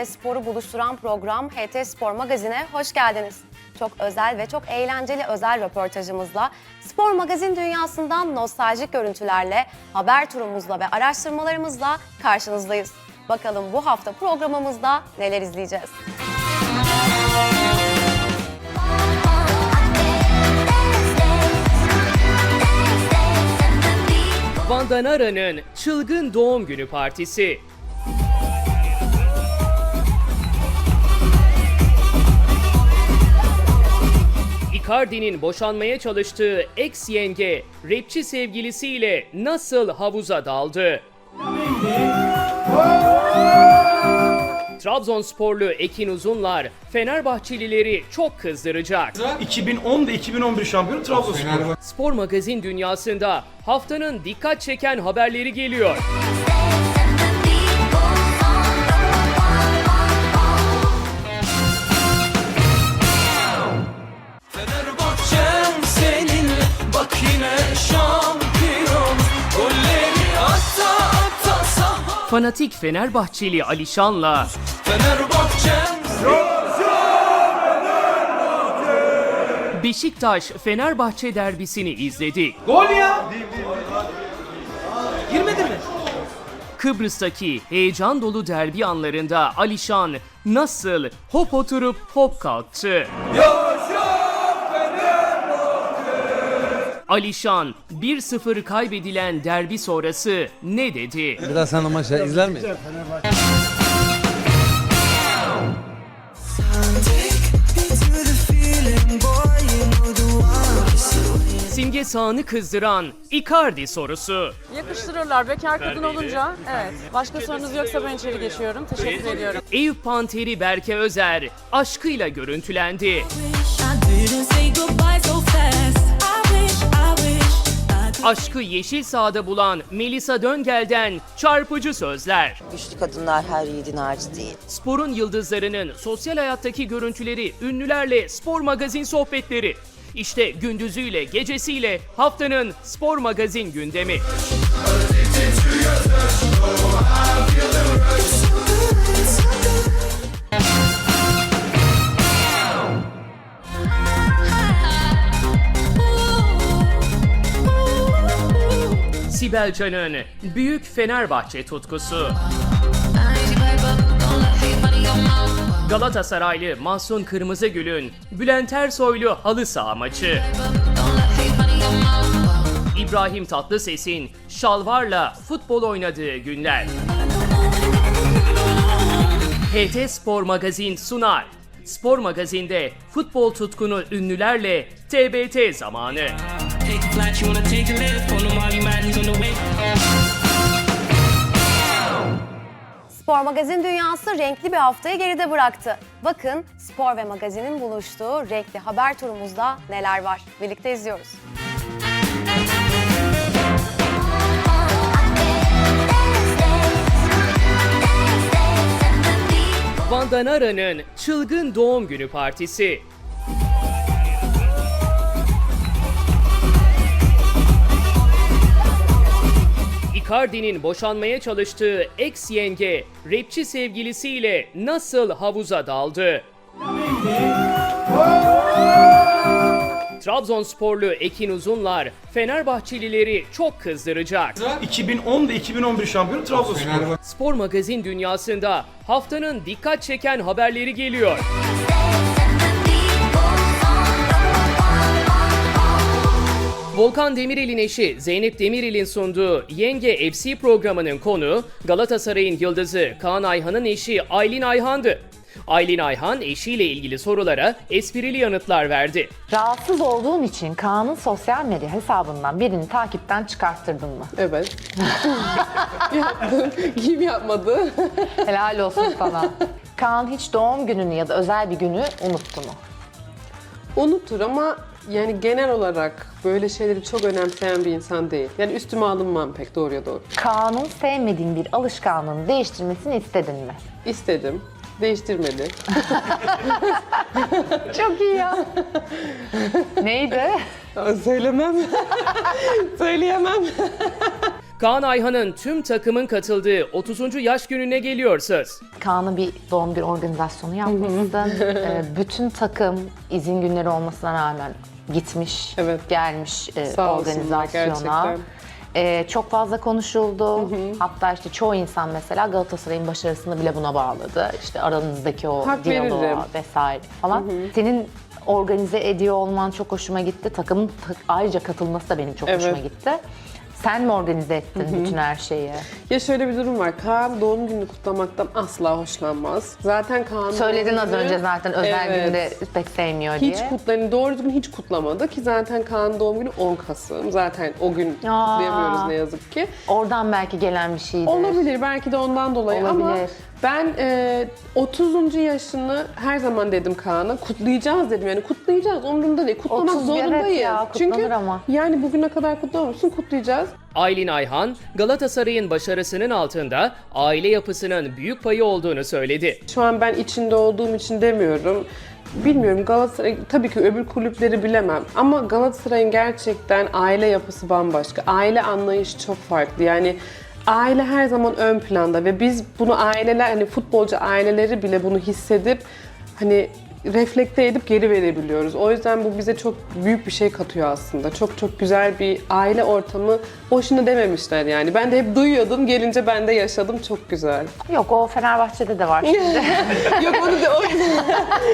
ve sporu buluşturan program HT Spor Magazin'e hoş geldiniz. Çok özel ve çok eğlenceli özel röportajımızla, spor magazin dünyasından nostaljik görüntülerle, haber turumuzla ve araştırmalarımızla karşınızdayız. Bakalım bu hafta programımızda neler izleyeceğiz? Vanda Nara'nın çılgın doğum günü partisi. Icardi'nin boşanmaya çalıştığı ex yenge rapçi sevgilisiyle nasıl havuza daldı? Trabzonsporlu Ekin Uzunlar Fenerbahçelileri çok kızdıracak. 2010 ve 2011 şampiyonu Trabzonspor. Spor magazin dünyasında haftanın dikkat çeken haberleri geliyor. Bak yine şampiyon Golleri ata ata saha Fanatik Fenerbahçeli Alişan'la Fenerbahçem Beşiktaş Fenerbahçe derbisini izledi. Gol ya! Girmedi mi? Kıbrıs'taki heyecan dolu derbi anlarında Alişan nasıl hop oturup hop kalktı. Alişan 1-0 kaybedilen derbi sonrası ne dedi? Bir daha sen o maçı izler miydin? Simge Sağ'ını kızdıran Icardi sorusu. Yakıştırırlar bekar kadın olunca. Evet. Başka sorunuz yoksa ben içeri geçiyorum. Teşekkür ediyorum. Eyüp Panteri Berke Özer aşkıyla görüntülendi. Aşkı yeşil sahada bulan Melisa Döngel'den çarpıcı sözler. Güçlü kadınlar her yiğidin harcı değil. Sporun yıldızlarının sosyal hayattaki görüntüleri, ünlülerle spor magazin sohbetleri. İşte gündüzüyle, gecesiyle haftanın spor magazin gündemi. Sibel Can'ın büyük Fenerbahçe tutkusu. Galatasaraylı Mahsun Kırmızıgül'ün Bülent Ersoylu halı saha maçı. İbrahim Tatlıses'in şalvarla futbol oynadığı günler. HT Spor Magazin sunar. Spor Magazin'de futbol tutkunu ünlülerle TBT zamanı. Take a flight, you wanna take a lift On the Molly Madden's on the way Spor magazin dünyası renkli bir haftayı geride bıraktı. Bakın spor ve magazinin buluştuğu renkli haber turumuzda neler var. Birlikte izliyoruz. Vanda Nara'nın çılgın doğum günü partisi. Icardi'nin boşanmaya çalıştığı ex yenge rapçi sevgilisiyle nasıl havuza daldı? Trabzonsporlu Ekin Uzunlar Fenerbahçelileri çok kızdıracak. 2010 ve 2011 şampiyonu Trabzonspor. Spor magazin dünyasında haftanın dikkat çeken haberleri geliyor. Volkan Demirel'in eşi Zeynep Demirel'in sunduğu Yenge FC programının konu Galatasaray'ın yıldızı Kaan Ayhan'ın eşi Aylin Ayhan'dı. Aylin Ayhan eşiyle ilgili sorulara esprili yanıtlar verdi. Rahatsız olduğun için Kaan'ın sosyal medya hesabından birini takipten çıkarttırdın mı? Evet. Yaptım. Kim yapmadı? Helal olsun sana. Kaan hiç doğum gününü ya da özel bir günü unuttu mu? Unutur ama yani genel olarak böyle şeyleri çok önemseyen bir insan değil. Yani üstüme alınmam pek doğruya doğru. Kaan'ın sevmediğin bir alışkanlığını değiştirmesini istedin mi? İstedim. Değiştirmedi. Çok iyi ya. Neydi? Söylemem. Söyleyemem. Kaan Ayhan'ın tüm takımın katıldığı 30. yaş gününe geliyor söz. Kaan'ın bir doğum günü organizasyonu yapmışsın. Ee, bütün takım izin günleri olmasına rağmen gitmiş, Evet. gelmiş e, Sağ olsunlar organizasyona. gerçekten. Ee, çok fazla konuşuldu. Hatta işte çoğu insan mesela Galatasaray'ın başarısını bile buna bağladı. İşte aranızdaki o Hak diyaloğa veririm. vesaire falan. Senin organize ediyor olman çok hoşuma gitti. Takımın ta- ayrıca katılması da benim çok hoşuma Evet. gitti. Sen mi organize ettin bütün her şeyi? Ya şöyle bir durum var. Kaan doğum gününü kutlamaktan asla hoşlanmaz. Zaten Kaan Söyledin doğum az günü- önce zaten özel Evet. günde pek sevmiyor diye. Hiç kutlayın, doğru düzgün hiç kutlamadı ki zaten Kaan doğum günü 10 Kasım. Zaten o gün Aa. kutlayamıyoruz ne yazık ki. Oradan belki gelen bir şeydir. Olabilir belki de ondan dolayı ama Olabilir. Ben e, 30. yaşını her zaman dedim Kaan'a kutlayacağız dedim yani kutlayacağız umurumda değil kutlamak 30 evet zorundayız. ya, kutlanır Çünkü ama. yani bugüne kadar kutlamamışsın kutlayacağız. Aylin Ayhan, Galatasaray'ın başarısının altında aile yapısının büyük payı olduğunu söyledi. Şu an ben içinde olduğum için demiyorum. Bilmiyorum Galatasaray tabii ki öbür kulüpleri bilemem ama Galatasaray'ın gerçekten aile yapısı bambaşka. Aile anlayışı çok farklı. Yani aile her zaman ön planda ve biz bunu aileler hani futbolcu aileleri bile bunu hissedip hani reflekte edip geri verebiliyoruz. O yüzden bu bize çok büyük bir şey katıyor aslında. Çok çok güzel bir aile ortamı boşuna dememişler yani. Ben de hep duyuyordum. Gelince ben de yaşadım. Çok güzel. Yok o Fenerbahçe'de de var şimdi. Yok onu da o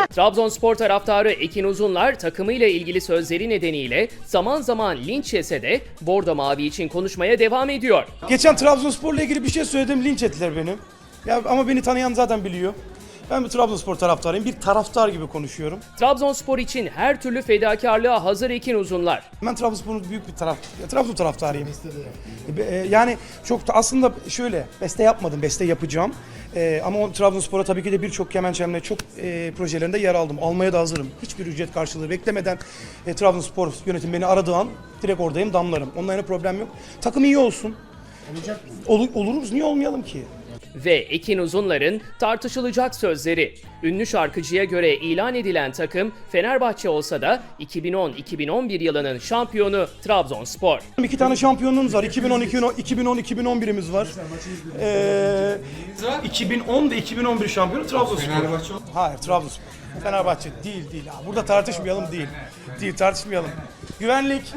Trabzonspor taraftarı Ekin Uzunlar takımıyla ilgili sözleri nedeniyle zaman zaman linç yese de Bordo Mavi için konuşmaya devam ediyor. Geçen Trabzonspor'la ilgili bir şey söyledim linç ettiler beni. Ya ama beni tanıyan zaten biliyor. Ben bir Trabzonspor taraftarıyım. Bir taraftar gibi konuşuyorum. Trabzonspor için her türlü fedakarlığa hazır Ekin Uzunlar. Ben Trabzonspor'un büyük bir taraf, Trabzon taraftarıyım. E, e, Yani çok da aslında şöyle beste yapmadım, beste yapacağım. E, ama o Trabzonspor'a tabii ki de birçok kemençemle çok e, projelerinde yer aldım. Almaya da hazırım. Hiçbir ücret karşılığı beklemeden e, Trabzonspor yönetimi beni aradığı an direkt oradayım damlarım. Onunla yana problem yok. Takım iyi olsun. Olacak mı? Olur, oluruz. Niye olmayalım ki? Ve Ekin Uzunlar'ın tartışılacak sözleri. Ünlü şarkıcıya göre ilan edilen takım Fenerbahçe olsa da 2010-2011 yılının şampiyonu Trabzonspor. İki tane şampiyonluğumuz var. 2010, 2010, 2011'imiz var. Ee, 2010 ve 2011 şampiyonu Trabzonspor. Hayır Trabzonspor. Fenerbahçe değil değil. Ha, Burada tartışmayalım değil. Değil tartışmayalım. Güvenlik.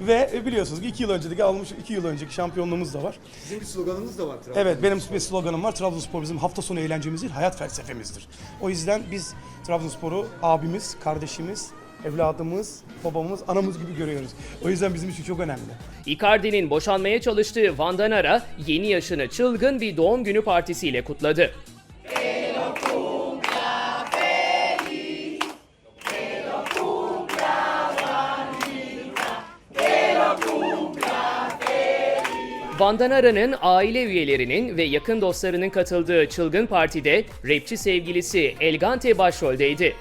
ve biliyorsunuz ki iki yıl önceki almış iki yıl önceki şampiyonluğumuz da var. Bizim bir sloganımız da var. Evet benim bir sloganım var. Trabzonspor bizim hafta sonu eğlencemiz değil, hayat felsefemizdir. O yüzden biz Trabzonspor'u abimiz, kardeşimiz, evladımız, babamız, anamız gibi görüyoruz. O yüzden bizim için çok önemli. Icardi'nin boşanmaya çalıştığı Van Nara yeni yaşını çılgın bir doğum günü partisiyle kutladı. Van Nara'nın aile üyelerinin ve yakın dostlarının katıldığı çılgın partide rapçi sevgilisi Elgante başroldeydi.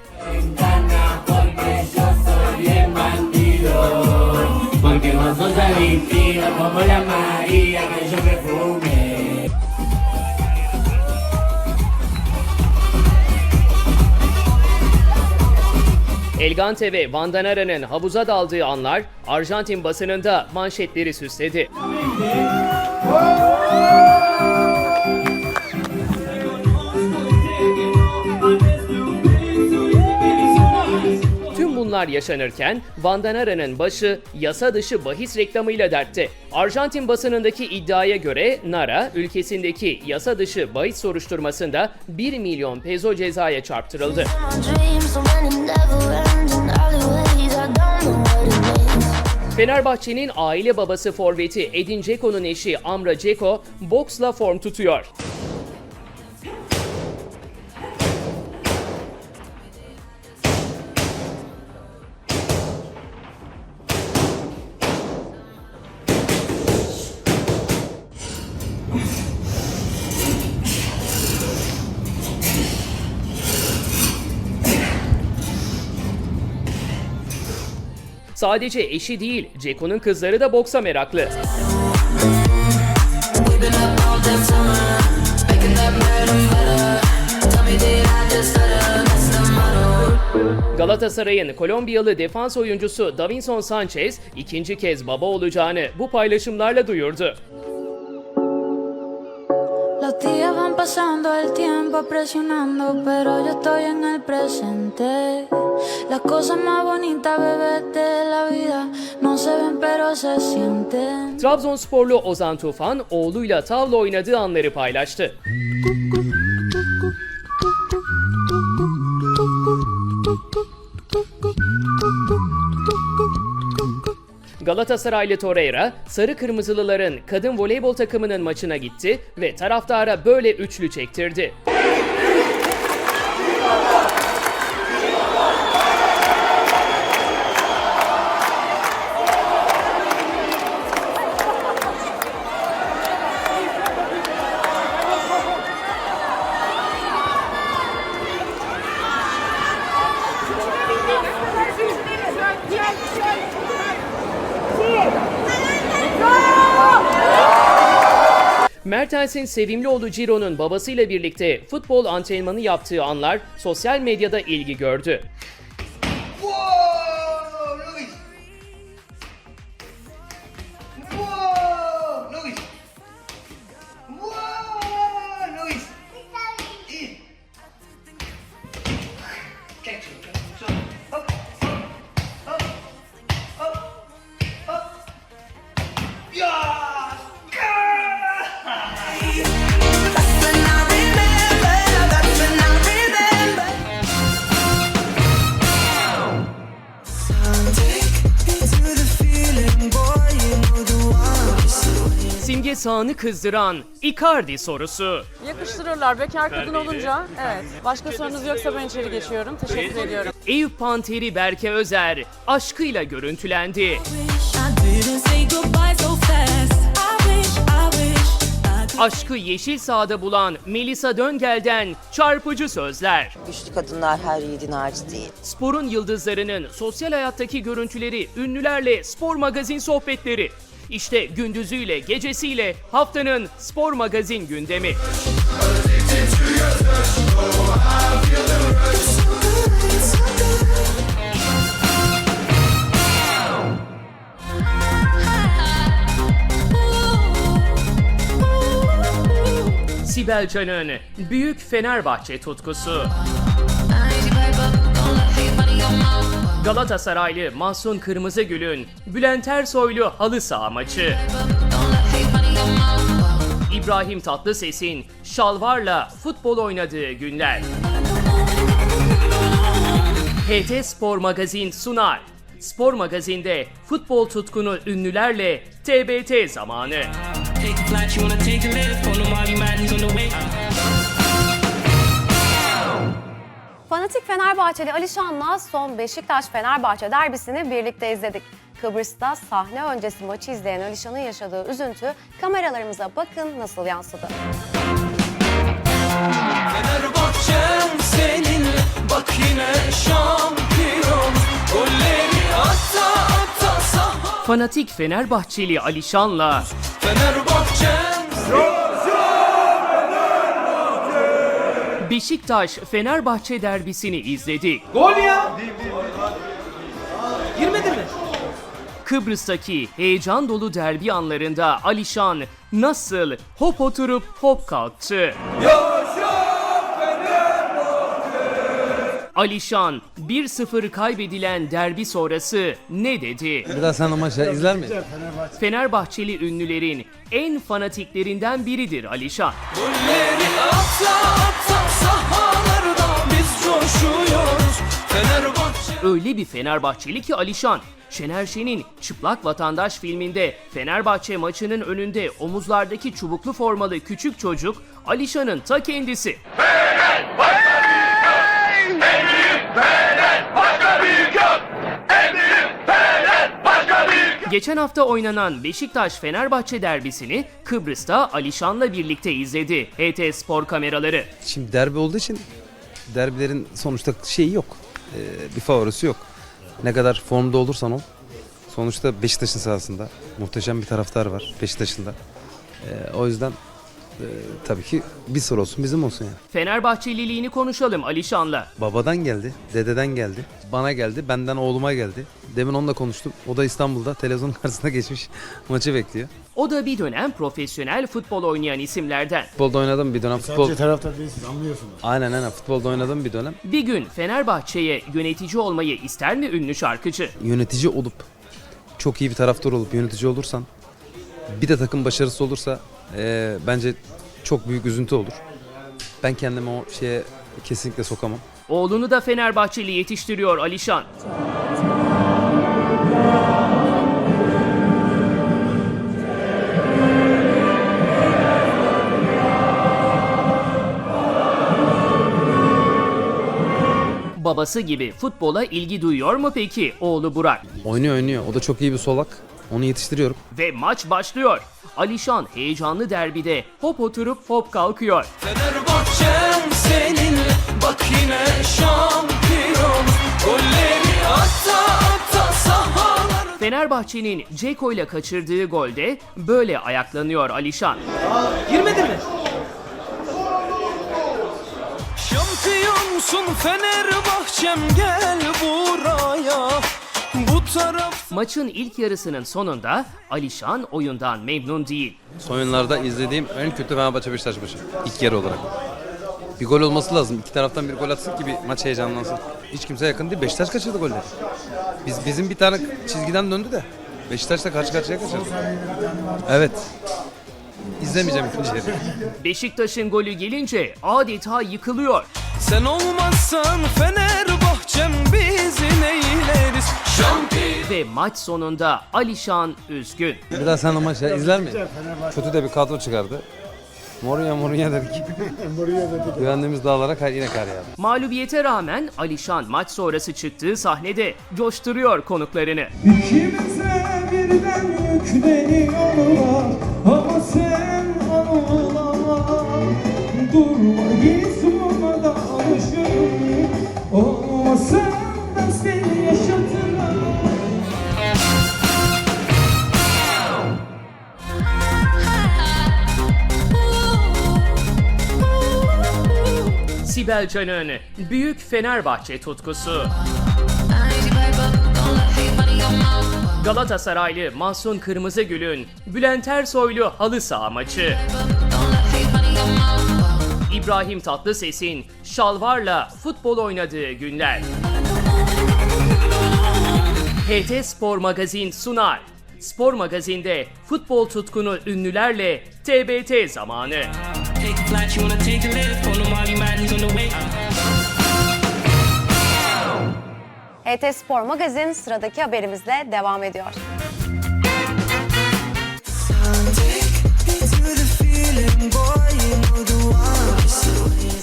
Elgante ve Van Nara'nın havuza daldığı anlar Arjantin basınında manşetleri süsledi. Bunlar yaşanırken Van başı yasa dışı bahis reklamıyla dertte. Arjantin basınındaki iddiaya göre Nara ülkesindeki yasa dışı bahis soruşturmasında 1 milyon peso cezaya çarptırıldı. Fenerbahçe'nin aile babası forveti Edin Dzeko'nun eşi Amra Dzeko boksla form tutuyor. Sadece eşi değil, Dzeko'nun kızları da boksa meraklı. Galatasaray'ın Kolombiyalı defans oyuncusu Davinson Sanchez ikinci kez baba olacağını bu paylaşımlarla duyurdu. Pasando, el tiempo presionando, pero yo estoy en el presente. Las cosas más bonitas, bebé, de la vida no se ven, pero se sienten. Trabzonsporlu Ozan Tufan oğluyla tavla oynadığı anları paylaştı. Galatasaraylı Torreira, Sarı Kırmızılıların kadın voleybol takımının maçına gitti ve taraftara böyle üçlü çektirdi. Mertens'in sevimli oğlu Ciro'nun babasıyla birlikte futbol antrenmanı yaptığı anlar sosyal medyada ilgi gördü. Sağ'ını kızdıran Icardi sorusu. Yakıştırırlar bekar kadın olunca. Evet. Başka sorunuz yoksa ben içeri geçiyorum. Teşekkür ediyorum. Eyüp Panteri Berke Özer aşkıyla görüntülendi. Aşkı yeşil sahada bulan Melisa Döngel'den çarpıcı sözler. Güçlü kadınlar her yiğidin harcı değil. Sporun yıldızlarının sosyal hayattaki görüntüleri, ünlülerle spor magazin sohbetleri. İşte gündüzüyle, gecesiyle haftanın spor magazin gündemi. Sibel Can'ın büyük Fenerbahçe tutkusu. Galatasaraylı Mahsun Kırmızıgül'ün Bülent Ersoylu halı saha maçı. İbrahim Tatlıses'in şalvarla futbol oynadığı günler. HT Spor Magazin sunar. Spor Magazin'de futbol tutkunu ünlülerle TBT zamanı. Take Fanatik Fenerbahçeli Alişan'la son Beşiktaş-Fenerbahçe derbisini birlikte izledik. Kıbrıs'ta sahne öncesi maçı izleyen Alişan'ın yaşadığı üzüntü kameralarımıza bakın nasıl yansıdı. Fenerbahçem seninle bak yine şampiyon Golleri ata ata saha Fanatik Fenerbahçeli Alişan'la Fenerbahçem Beşiktaş Fenerbahçe derbisini izledik. Gol ya! Girmedi mi? Kıbrıs'taki heyecan dolu derbi anlarında Alişan nasıl hop oturup hop kalktı. Alişan 1-0 kaybedilen derbi sonrası ne dedi? Bir daha sen o maçı izler miydin? Fenerbahçeli ünlülerin en fanatiklerinden biridir Alişan. Golleri ata ata sahalarda biz coşuyoruz Fenerbahçe Öyle bir Fenerbahçeli ki Alişan, Şener Şen'in Çıplak Vatandaş filminde Fenerbahçe maçının önünde omuzlardaki çubuklu formalı küçük çocuk Alişan'ın ta kendisi. Geçen hafta oynanan Beşiktaş-Fenerbahçe derbisini Kıbrıs'ta Alişan'la birlikte izledi HT Spor kameraları. Şimdi derbi olduğu için derbilerin sonuçta şeyi yok. Ee, bir favorisi yok. Ne kadar formda olursan ol. Sonuçta Beşiktaş'ın sahasında muhteşem bir taraftar var Beşiktaş'ın da. Ee, o yüzden Ee, tabii ki bir soru olsun bizim olsun yani. Fenerbahçeliliğini konuşalım Alişan'la. Babadan geldi, dededen geldi, bana geldi, benden oğluma geldi. Demin onunla konuştum. O da İstanbul'da televizyon karşısında geçmiş maçı bekliyor. O da bir dönem profesyonel futbol oynayan isimlerden. Futbolda oynadım bir dönem. Futbol... taraftar değilsiniz anlıyorsunuz. Aynen aynen futbolda oynadım bir dönem. Bir gün Fenerbahçe'ye yönetici olmayı ister mi ünlü şarkıcı? Yönetici olup çok iyi bir taraftar olup yönetici olursan bir de takım başarısı olursa eee, bence çok büyük üzüntü olur. Ben kendimi o şeye kesinlikle sokamam. Oğlunu da Fenerbahçeli yetiştiriyor Alişan. Babası gibi futbola ilgi duyuyor mu peki oğlu Burak? Oynuyor oynuyor. O da çok iyi bir solak. Onu yetiştiriyorum. Ve maç başlıyor. Alişan heyecanlı derbide hop oturup hop kalkıyor. Fenerbahçem seninle bak yine şampiyon Golleri ata ata sahalar Fenerbahçe'nin Ceko ile kaçırdığı golde böyle ayaklanıyor Alişan. Girmedi mi? Şampiyonsun Fenerbahçem gel buraya Bu taraf Maçın ilk yarısının sonunda Alişan oyundan memnun değil. Son yıllarda izlediğim en kötü Fenerbahçe Beşiktaş maçı. İlk yarı olarak. Bir gol olması lazım. İki taraftan bir gol atsın ki bir maç heyecanlansın. Hiç kimse yakın değil. Beşiktaş kaçırdı golleri. Biz, bizim bir tane çizgiden döndü de. Beşiktaş'la karşı karşıya kaçırdı. Evet. İzlemeyeceğim ikinci yarı. Beşiktaş'ın golü gelince adeta yıkılıyor. Sen olmazsan Fenerbahçem biz neyleriz Ve maç sonunda Alişan üzgün. Bir daha sen o maçı izler miydin? Kötü de bir kadro çıkardı. Mourinho Mourinho dedik. Güvendiğimiz dağlara kar, yine kar yağdı. Mağlubiyete rağmen Alişan maç sonrası çıktığı sahnede coşturuyor konuklarını. İkimize birden yükleniyorlar Ama sen anılama Durma git buna da alışırım Olmasa Sibel Can'ın büyük Fenerbahçe tutkusu. Galatasaraylı Mahsun Kırmızıgül'ün Bülent Ersoylu halı saha maçı. İbrahim Tatlıses'in şalvarla futbol oynadığı günler. HT Spor Magazin sunar. Spor Magazin'de futbol tutkunu ünlülerle TBT zamanı. HT Spor Magazin sıradaki haberimizle devam ediyor.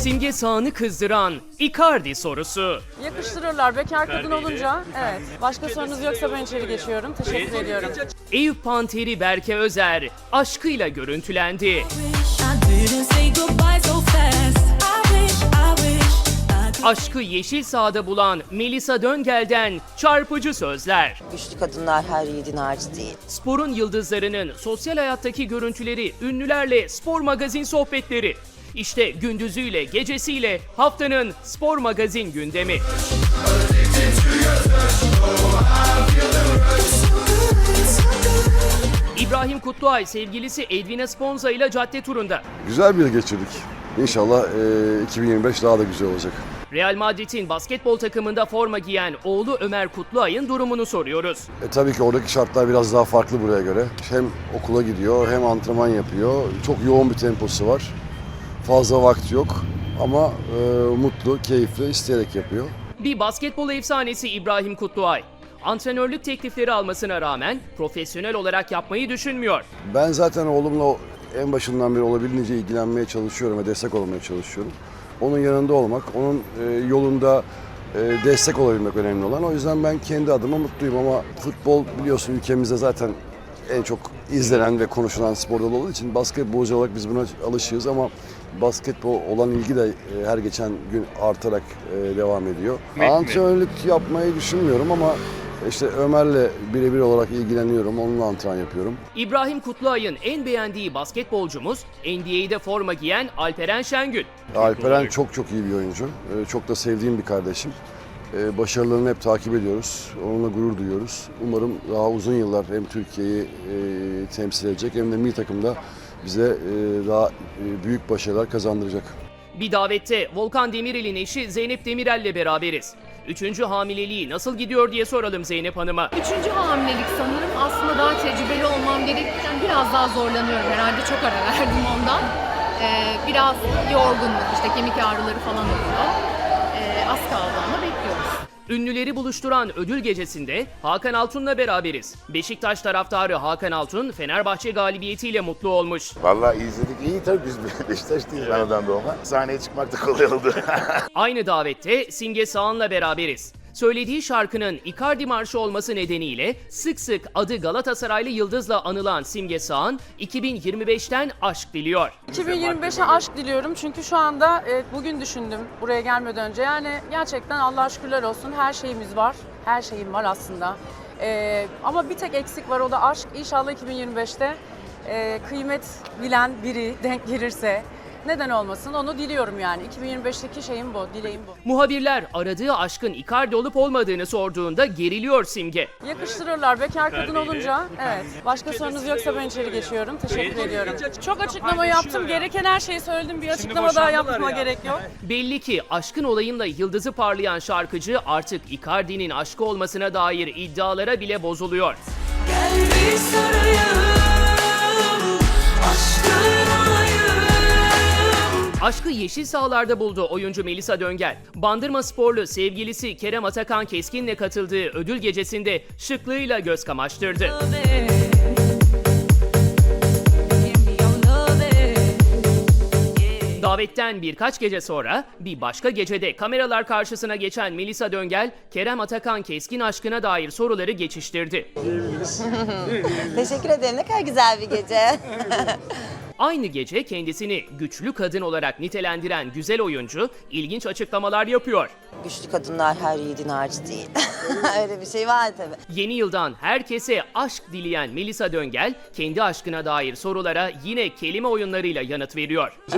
Simge Sağ'ını kızdıran Icardi sorusu. Yakıştırırlar bekar kadın olunca. Evet. Başka sorunuz yoksa ben içeri geçiyorum. Teşekkür ediyorum. Eyüp Panteri Berke Özer aşkıyla görüntülendi. Aşkı yeşil sahada bulan Melisa Döngel'den çarpıcı sözler. Güçlü kadınlar her yiğidin harcı değil. Sporun yıldızlarının sosyal hayattaki görüntüleri, ünlülerle spor magazin sohbetleri. İşte gündüzüyle, gecesiyle haftanın spor magazin gündemi. İbrahim Kutluay sevgilisi Edwina Sponza ile cadde turunda. Güzel bir yıl geçirdik. İnşallah e, 2025 daha da güzel olacak. Real Madrid'in basketbol takımında forma giyen oğlu Ömer Kutluay'ın durumunu soruyoruz. E, tabii ki oradaki şartlar biraz daha farklı buraya göre. Hem okula gidiyor hem antrenman yapıyor. Çok yoğun bir temposu var. Fazla vakti yok ama e, mutlu, keyifli, isteyerek yapıyor. Bir basketbol efsanesi İbrahim Kutluay. Antrenörlük teklifleri almasına rağmen profesyonel olarak yapmayı düşünmüyor. Ben zaten oğlumla en başından beri olabildiğince ilgilenmeye çalışıyorum ve destek olmaya çalışıyorum. Onun yanında olmak, onun e, yolunda e, destek olabilmek önemli olan. O yüzden ben kendi adıma mutluyum ama futbol biliyorsun ülkemizde zaten en çok izlenen ve konuşulan spor dalı olduğu için basketbolcu olarak biz buna alışığız ama basketbol olan ilgi de e, her geçen gün artarak e, devam ediyor. Antrenörlük yapmayı düşünmüyorum ama İşte Ömer'le birebir olarak ilgileniyorum. Onunla antrenman yapıyorum. İbrahim Kutluay'ın en beğendiği basketbolcumuz NBA'de forma giyen Alperen Şengün. Alperen çok çok iyi bir oyuncu. Ee, Çok da sevdiğim bir kardeşim. Ee, Başarılarını hep takip ediyoruz. Onunla gurur duyuyoruz. Umarım daha uzun yıllar hem Türkiye'yi e, temsil edecek hem de milli takımda bize e, daha e, büyük başarılar kazandıracak. Bir davette Volkan Demirel'in eşi Zeynep Demirel'le beraberiz. Üçüncü hamileliği nasıl gidiyor diye soralım Zeynep Hanım'a. Üçüncü hamilelik sanırım aslında daha tecrübeli olmam gerekirken biraz daha zorlanıyorum herhalde çok ara verdim ondan. Ee, biraz yorgunluk işte kemik ağrıları falan oluyor. Ünlüleri buluşturan ödül gecesinde Hakan Altun'la beraberiz. Beşiktaş taraftarı Hakan Altun Fenerbahçe galibiyetiyle mutlu olmuş. Vallahi izledik. İyi tabii biz Beşiktaş değil anadan doğma. Sahneye çıkmak da kolay oldu. Aynı davette Simge Sağan'la beraberiz. Söylediği şarkının Icardi Marşı olması nedeniyle sık sık adı Galatasaraylı Yıldız'la anılan Simge Sağan 2025'ten aşk diliyor. 2025'e aşk diliyorum çünkü şu anda e, bugün düşündüm buraya gelmeden önce. Yani gerçekten Allah'a şükürler olsun her şeyimiz var. Her şeyim var aslında. E, ama bir tek eksik var o da aşk. İnşallah 2025'te e, kıymet bilen biri denk gelirse neden olmasın onu diliyorum yani. 2025'teki şeyim bu, dileğim bu. Muhabirler aradığı aşkın Icardi olup olmadığını sorduğunda geriliyor Simge. Yakıştırırlar bekar kadın olunca. Evet. Başka sorunuz yoksa ben içeri geçiyorum. Teşekkür ediyorum. Çok açıklama yaptım. Gereken her şeyi söyledim. Bir açıklama daha yapmama gerek yok. Belli ki aşkın olayında yıldızı parlayan şarkıcı artık Icardi'nin aşkı olmasına dair iddialara bile bozuluyor. Gel bir sarayım, Aşkı yeşil sahalarda buldu oyuncu Melisa Döngel. Bandırma sporlu sevgilisi Kerem Atakan Keskin'le katıldığı ödül gecesinde şıklığıyla göz kamaştırdı. Davetten birkaç gece sonra bir başka gecede kameralar karşısına geçen Melisa Döngel, Kerem Atakan Keskin aşkına dair soruları geçiştirdi. Teşekkür ederim. Ne kadar güzel bir gece. Aynı gece kendisini güçlü kadın olarak nitelendiren güzel oyuncu ilginç açıklamalar yapıyor. Güçlü kadınlar her yiğidin harcı değil. Öyle bir şey var tabii. Yeni yıldan herkese aşk dileyen Melisa Döngel, kendi aşkına dair sorulara yine kelime oyunlarıyla yanıt veriyor.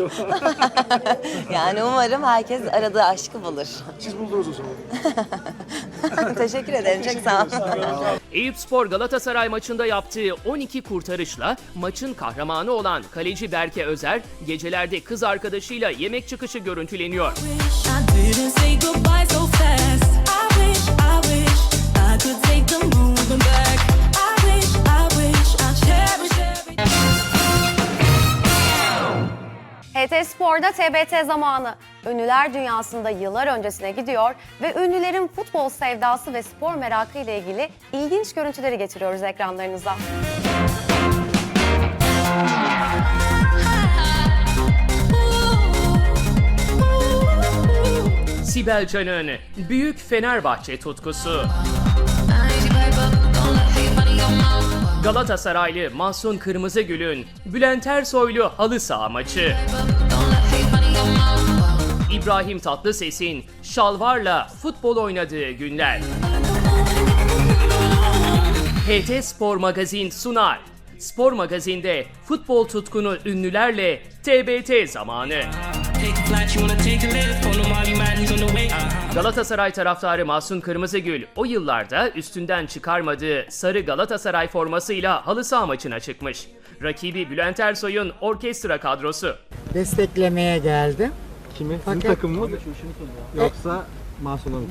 Yani umarım herkes aradığı aşkı bulur. Siz buldunuz o zaman. Teşekkür ederim. Çok sağ olun. Eyüp Spor Galatasaray maçında yaptığı 12 kurtarışla maçın kahramanı olan kaleci Berke Özer, gecelerde kız arkadaşıyla yemek çıkışı görüntüleniyor. HT Spor'da TBT zamanı. Ünlüler dünyasında yıllar öncesine gidiyor ve ünlülerin futbol sevdası ve spor merakı ile ilgili ilginç görüntüleri getiriyoruz ekranlarınıza. Sibel Can'ın büyük Fenerbahçe tutkusu. Galatasaraylı Mahsun Kırmızıgül'ün Bülent Ersoylu halı saha maçı. İbrahim Tatlıses'in şalvarla futbol oynadığı günler. HT Spor Magazin sunar. Spor Magazin'de futbol tutkunu ünlülerle TBT zamanı. Galatasaray taraftarı Mahsun Kırmızıgül o yıllarda üstünden çıkarmadığı sarı Galatasaray formasıyla halı saha maçına çıkmış. Rakibi Bülent Ersoy'un orkestra kadrosu. desteklemeye geldim. Kimin? Fakat- takım mı? Yoksa Masum'a mı?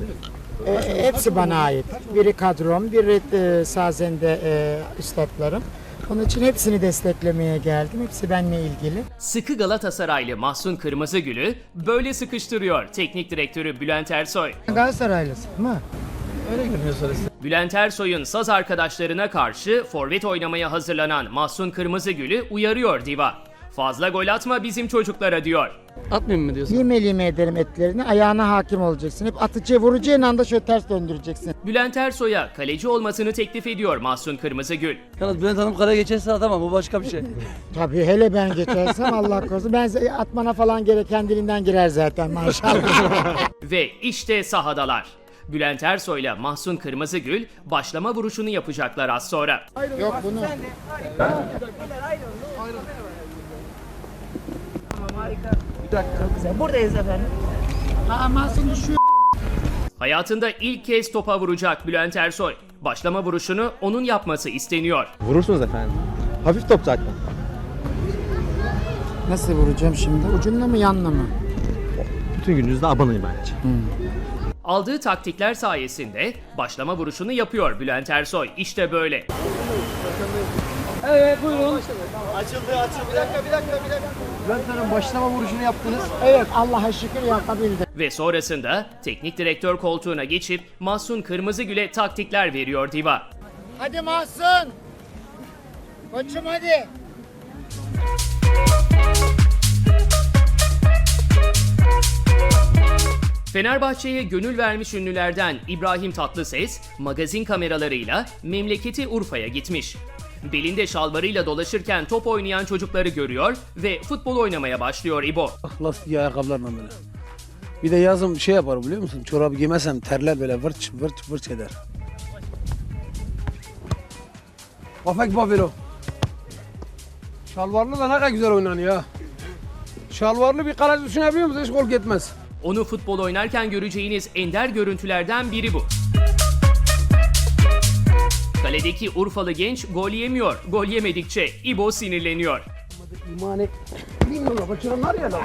E, hepsi bana ait. Biri kadrom, biri e, sazende e, üstadlarım. Onun için hepsini desteklemeye geldim. Hepsi benimle ilgili. Sıkı Galatasaraylı Mahsun Kırmızıgül'ü böyle sıkıştırıyor teknik direktörü Bülent Ersoy. Galatasaraylısın mı? Öyle görünüyor sonrası. Bülent Ersoy'un saz arkadaşlarına karşı forvet oynamaya hazırlanan Mahsun Kırmızıgül'ü uyarıyor Diva. Fazla gol atma bizim çocuklara diyor. Atmayayım mı diyorsun? Lime lime ederim etlerini. Ayağına hakim olacaksın. Hep atıcı vuracağın anda şöyle ters döndüreceksin. Bülent Ersoy'a kaleci olmasını teklif ediyor Mahsun Kırmızıgül. Yalnız Bülent Hanım kara geçerse atamam bu başka bir şey. Tabii hele ben geçersem Allah korusun. Ben atmana falan gerek kendiliğinden girer zaten maşallah. Ve işte sahadalar. Bülent Ersoy ile Mahsun Kırmızıgül başlama vuruşunu yapacaklar az sonra. Yok bunu. Buradayız efendim. Aa, düşüyor. Hayatında ilk kez topa vuracak Bülent Ersoy. Başlama vuruşunu onun yapması isteniyor. Vurursunuz efendim. Hafif top zaten. Nasıl vuracağım şimdi? Ucunla mı yanına mı? Bütün gününüzde abanayım bence. Aldığı taktikler sayesinde başlama vuruşunu yapıyor Bülent Ersoy. İşte böyle. Bülent başlama vuruşunu yaptınız. Evet Allah'a şükür yapabildim. Ve sonrasında teknik direktör koltuğuna geçip Mahsun Kırmızıgül'e taktikler veriyor Diva. Hadi Mahsun. Koçum hadi. Fenerbahçe'ye gönül vermiş ünlülerden İbrahim Tatlıses magazin kameralarıyla memleketi Urfa'ya gitmiş. Belinde şalvarıyla dolaşırken top oynayan çocukları görüyor ve futbol oynamaya başlıyor İbo. Lastik ayakkabılarla böyle. Bir de yazın şey yapar biliyor musun? Çorabı giymesem terler böyle vırç vırç vırç eder. Afak Babilo. Şalvarlı da ne kadar güzel oynanıyor ha. Şalvarlı bir kaleci düşünebiliyor musun? Hiç gol gitmez. Onu futbol oynarken göreceğiniz ender görüntülerden biri bu. Kaledeki Urfalı genç gol yemiyor. Gol yemedikçe İbo sinirleniyor. İmani bilmiyorlar. Kaçıranlar ya lan.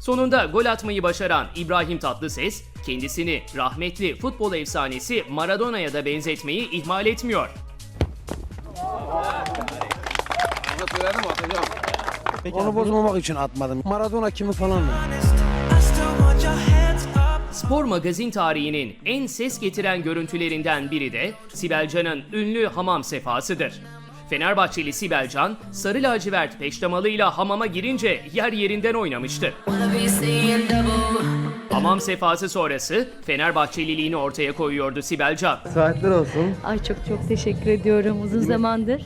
Sonunda gol atmayı başaran İbrahim Tatlıses, kendisini rahmetli futbol efsanesi Maradona'ya da benzetmeyi ihmal etmiyor. Onu bozmamak için atmadım. Maradona kimi falan mı? Spor magazin tarihinin en ses getiren görüntülerinden biri de Sibel Can'ın ünlü hamam sefasıdır. Fenerbahçeli Sibel Can, sarı lacivert peştemalıyla hamama girince yer yerinden oynamıştı. Hamam sefası sonrası Fenerbahçeliliğini ortaya koyuyordu Sibel Can. Saatler olsun. Ay çok çok teşekkür ediyorum. Uzun zamandır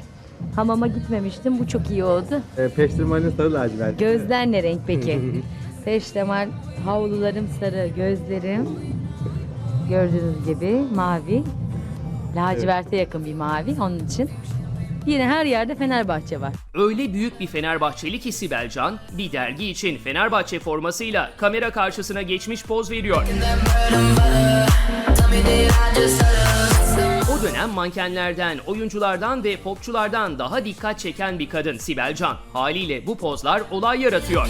hamama gitmemiştim. Bu çok iyi oldu. E, Peştirmanın sarı lacivert. Gözler ne renk peki? Peştemal, havlularım sarı, gözlerim gördüğünüz gibi mavi. Laciverte yakın bir mavi onun için. Yine her yerde Fenerbahçe var. Öyle büyük bir Fenerbahçeli ki Sibel Can, bir dergi için Fenerbahçe formasıyla kamera karşısına geçmiş poz veriyor. O dönem mankenlerden, oyunculardan ve popçulardan daha dikkat çeken bir kadın Sibel Can. Haliyle bu pozlar olay yaratıyor.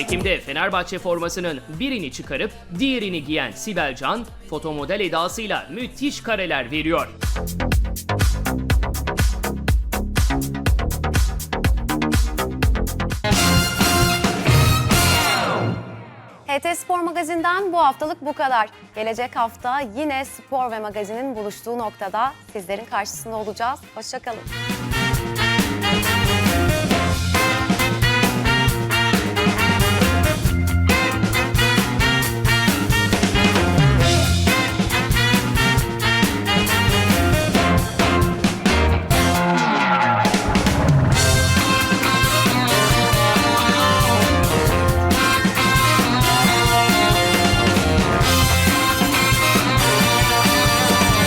Çekimde Fenerbahçe formasının birini çıkarıp diğerini giyen Sibel Can, fotomodel edasıyla müthiş kareler veriyor. HT Spor Magazin'den bu haftalık bu kadar. Gelecek hafta yine spor ve magazinin buluştuğu noktada sizlerin karşısında olacağız. Hoşçakalın.